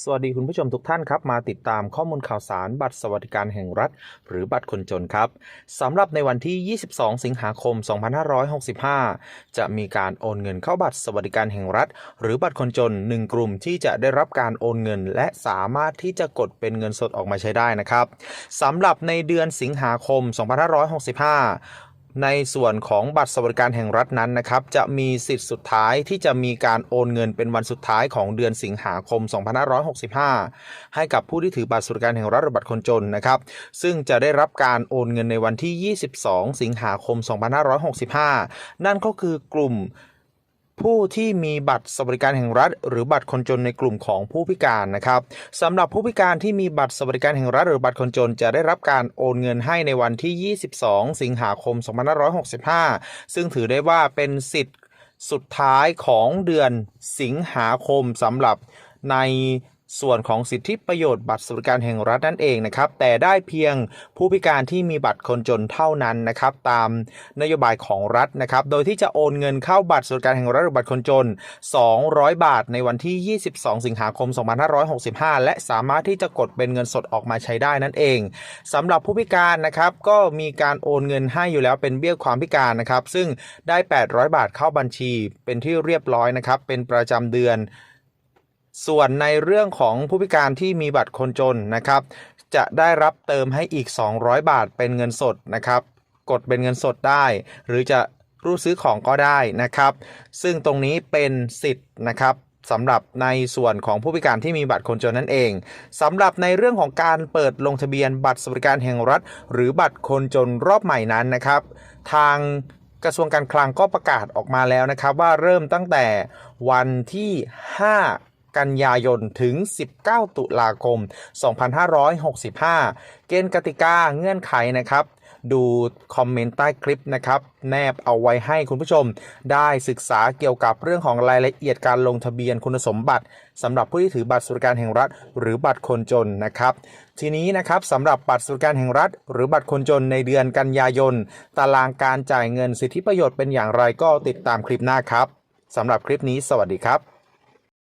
สวัสดีคุณผู้ชมทุกท่านครับ มาติดตามข้อมูลข่าวสารบัตรสวัสดิการแห่งรัฐ หรือบัตรคนจนครับสำหรับในวันที่ 22 สิงหาคม 2565 จะมีการโอนเงินเข้าบัตรสวัสดิการแห่งรัฐ หรือบัตรคนจน 1 กลุ่มที่จะได้รับการโอนเงิน และสามารถที่จะกดเป็นเงินสดออกมาใช้ได้นะครับสำหรับในเดือนสิงหาคม 2565 ในส่วนของบัตรสวัสดิการแห่งรัฐนั้นนะครับจะมีสิทธิ์สุดท้ายที่จะมีการโอนเงินเป็นวันสุดท้ายของเดือนสิงหาคม 2565 ให้กับผู้ที่ถือบัตรสวัสดิการแห่งรัฐหรือบัตรคนจนนะครับซึ่งจะได้รับการโอนเงินในวันที่ 22 สิงหาคม 2565 นั่นก็คือกลุ่ม ผู้ที่มีบัตรสวัสดิการแห่งรัฐ หรือบัตรคนจนในกลุ่มของผู้พิการนะครับสำหรับผู้พิการที่มีบัตรสวัสดิการแห่งรัฐ หรือบัตรคนจนจะได้รับการโอนเงินให้ในวันที่ 22 สิงหาคม 2565 ซึ่งถือได้ว่าเป็นสิทธิ์สุดท้ายของเดือนสิงหาคมสำหรับใน ส่วนของสิทธิประโยชน์บัตรสวัสดิการแห่งรัฐนั่นเองนะครับ แต่ได้เพียงผู้พิการที่มีบัตรคนจนเท่านั้นนะครับ ตามนโยบายของรัฐนะครับ โดยที่จะโอนเงินเข้าบัตรสวัสดิการแห่งรัฐหรือบัตรคนจน 200 บาทในวันที่ 22 สิงหาคม 2565 และสามารถที่จะกดเป็นเงินสดออกมาใช้ได้นั่นเองสำหรับผู้พิการนะครับก็มีการโอนเงินให้อยู่แล้วเป็นเบี้ยความพิการนะครับ ซึ่งได้ 800 บาทเข้าบัญชีเป็นที่เรียบร้อยนะครับเป็นประจำเดือน ส่วนในเรื่องของผู้พิการที่มีบัตรคนจนนะครับ จะได้รับเติมให้อีก 200 บาทเป็นเงินสดนะครับ กดเป็นเงินสดได้ หรือจะรูดซื้อของก็ได้นะครับ ซึ่งตรงนี้เป็นสิทธิ์นะครับสำหรับในส่วนของผู้พิการที่มีบัตรคนจนนั่นเองสำหรับในเรื่องของการเปิดลงทะเบียนบัตรสวัสดิการแห่งรัฐ หรือบัตรคนจนรอบใหม่นั้นนะครับ ทางกระทรวงการคลังก็ประกาศออกมาแล้วนะครับ ว่าเริ่มตั้งแต่วันที่ 5 กันยายนถึง 19 ตุลาคม 2565 เกณฑ์กติกาเงื่อนไขนะครับดูคอมเมนต์ใต้คลิปนะครับ แนบเอาไว้ให้คุณผู้ชม ได้ศึกษาเกี่ยวกับเรื่องของรายละเอียดการลงทะเบียนคุณสมบัติสำหรับผู้ที่ถือบัตรสวัสดิการแห่งรัฐ หรือบัตรคนจนนะครับ ทีนี้นะครับสำหรับบัตรสวัสดิการแห่งรัฐ หรือบัตรคนจนในเดือนกันยายน ตารางการจ่ายเงินสิทธิประโยชน์เป็นอย่างไรก็ติดตามคลิปหน้าครับสำหรับคลิปนี้ สวัสดีครับ